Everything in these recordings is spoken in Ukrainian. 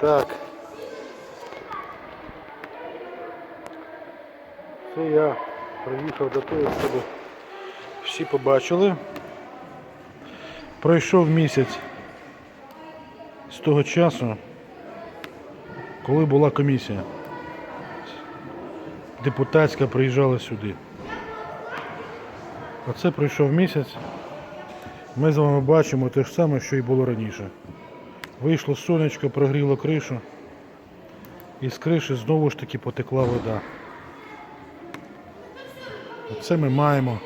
Так. Це я приїхав до того, щоб всі побачили. Пройшов місяць з того часу, коли була комісія. Депутатська приїжджала сюди. Оце пройшов місяць. Ми з вами бачимо те ж саме, що і було раніше. Вийшло сонечко, прогріло кришу. І з криші знову ж таки потекла вода. Оце ми маємо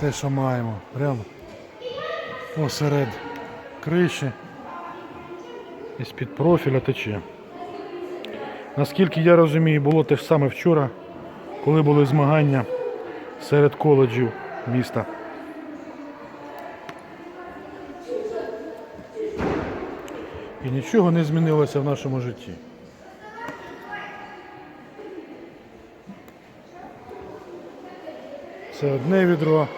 те, що маємо. Прямо посеред криші. І з-під профіля тече. Наскільки я розумію, було те ж саме вчора, коли були змагання серед коледжів міста. І нічого не змінилося в нашому житті. Це одне відро,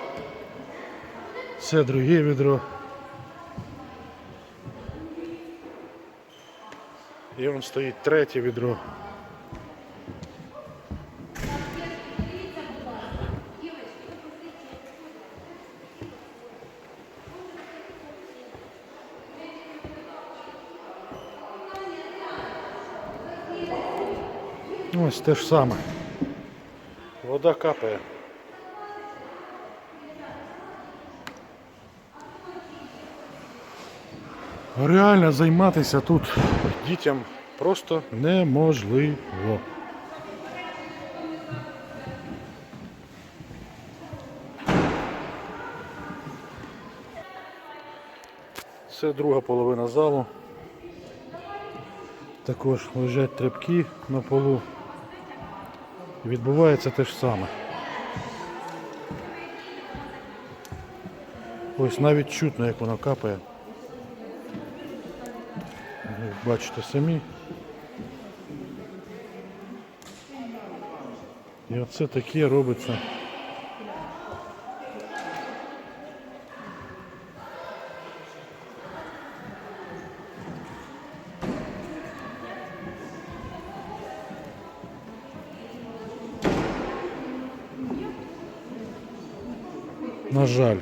це друге відро. І вон стоїть третє відро. Ось те ж саме. Вода капає. Реально займатися тут дітям просто неможливо. Це друга половина залу. Також лежать тряпки на полу. Відбувається те ж саме. Ось навіть чутно, як воно капає. Як Бачите самі. І оце таке робиться. На жаль.